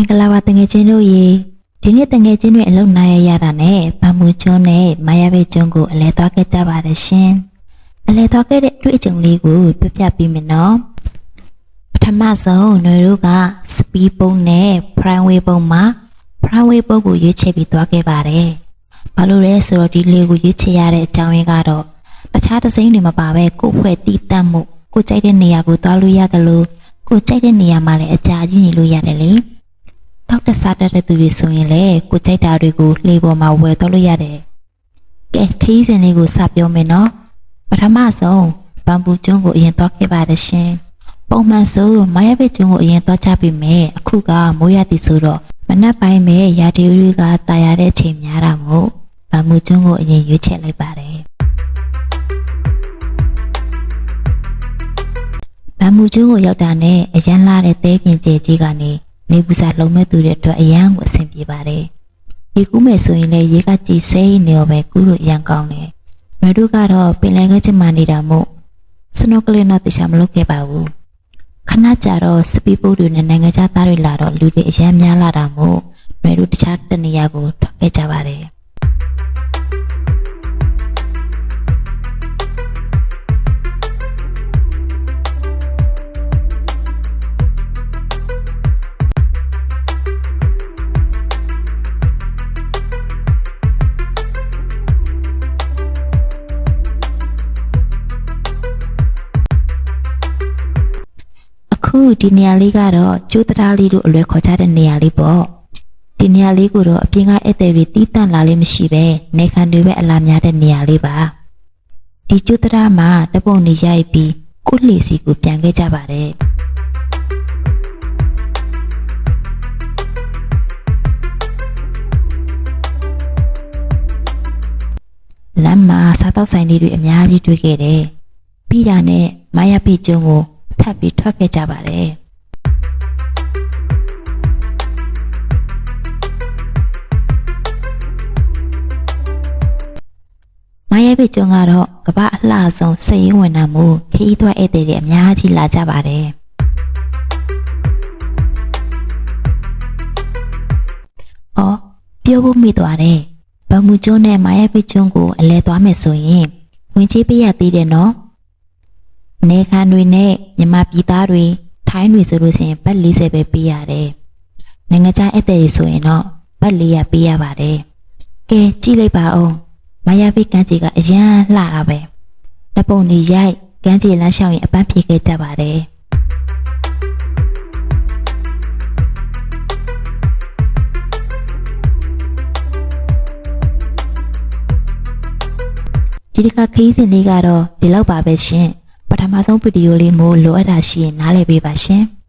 င်္ဂလာပါတငယ်ချင်းတို့ရေဒီနေ့တငယ်ချင်းတွေအလုပ်နာရရတာနဲ့ဗမ္မူကျွန်းနဲ့မာယာဘေကျွန်းကိုအလဲသွားခဲ့ကြပါတယ်ရှင်အလဲသွားခဲ့တဲ့အတွေ့အကြုံလေးကိုပြပြပေးမယ်နော်ပထမဆုံးຫນွေတို့ကစပီးပုံနဲ့ primary ပုံမှာ primary ပုံကိုရွေးချယ်ပြီးသွားခဲ့ပါတယ်ဘာလို့လဲဆိုတော့ဒီလေးကိုရွေးချယ်ရတဲ့အကြောင်းရင်းကတော့တခြားတစ်စိမ့်တွေမပါပဲကိုယ့်ဖွဲ့တည်တတ်မှုကိုကြိုက်တဲ့နေရာကိုသွားလို့ရတယ်လို့ကိုကြိုက်တဲ့နေရာမှာလည်းအကြာကြီးနေလို့ရတယ်လေ တောက်တစားတတ်တဲ့သူတွေဆိုရင်လေကိုကြိုက်တာတွေကိုလှေပေါ်မှာဝယ်တော့လို့ရတယ်။ကဲခီးစဉ်လေးကိုစပြောမယ်နော်။ပထမဆုံးဘမ်ဘူကျွန်းကိုအရင်သွားခဲ့ပါတယ်ရှင်။ပုံမှန်ဆိုမရဘက်ကျွန်းကိုအရင်သွားကြပြီမယ်။အခုကမိုးရသည်ဆိုတော့မနက်ပိုင်းမဲ့ရာဒီယိုတွေကတာယာတဲ့ချိန်များတာမို့ဘမ်ဘူကျွန်းကိုအရင်ရွေးချယ်လိုက်ပါတယ်။ဘမ်ဘူကျွန်းကိုရောက်တာနဲ့အရန်လာတဲ့သဲပြင်ကျဲကြီးကနေ နေပူစာလုံးမဲ့သူတွေအတွက်အရန်ကိုအဆင်ပြေပါတယ်။ဒီကူးမယ်ဆိုရင်လည်းရေကကြည်စိမ့်နေရောပဲကူးလို့အရန်ကောင်းတယ်။မတို့ကတော့ပင်လယ်ကချင်မှနေတာမို့စနိုကလင်တော့တခြားမလုပ်ခဲ့ပါဘူး။ခဏကြာတော့စပီပိုးတွေနဲ့နိုင်ငံခြားသားတွေလာတော့လူတွေအရန်များလာတာမို့မတို့တခြားတနေရာကိုထွက်ခဲ့ကြပါတယ်။ ခုဒီနေရာလေးကတော့ကျိုးတရားလေးတို့အလွယ်ခေါ်ကြတဲ့နေရာလေးပေါ့ဒီနေရာလေးကိုတော့အပြင်ကဧည့်သည်တွေတီးတန့်လာလေးမရှိပဲနေခံတွေပဲအလားများတဲ့နေရာလေးပါဒီကျိုးတရားမှာတပုံနေရိုက်ပြီးကိုလှေစီကိုပြန်ခဲ့ကြပါတယ်လမ်းမှာစားတော့ဆိုင်လေးတွေအများကြီးတွေ့ခဲ့တယ်ပြီးတာနဲ့မာယာပိကျွန်းကို ထပ်ပြီးထွက်ခဲ့ကြပါတယ်မရဲပိကျွန်းကတော့ကမ္ဘာအလှဆုံးစည်ရင်ဝင်တာမို့ခီးသွဲဧည့်သည်တွေအများကြီးလာကြပါတယ်။အော်ပြောဖို့မိသွားတယ်။ဗမူကျွန်းနဲ့မရဲပိကျွန်းကိုအလဲသွားမယ်ဆိုရင်ဝင်ကြီးပေးရသေးတယ်နော်။ နေခံတွေနဲ့မြန်မာပြည်သားတွေထိုင်းတွေဆိုလို့ရှိရင်ဘတ်40ပဲပေးရတယ်။နိုင်ငံခြားဧည့်သည်တွေဆိုရင်တော့ဘတ်400ပေးရပါတယ်။ကဲကြည့်လိုက်ပါဦး။မယာပိကန်းကြီးကအရန်လှတာပဲ။တပုံနေရိုက်ကန်းကြီးလမ်းလျှောက်ရင်အပန်းဖြေခဲ့ကြပါတယ်။ဒီတစ်ခါခရီးစဉ်လေးကတော့ဒီလောက်ပါပဲရှင်။ပ ထမဆုံးဗီဒီယိုလေးမို့လိုအပ်တာရှိရင်နားလည်ပေးပါရှင်။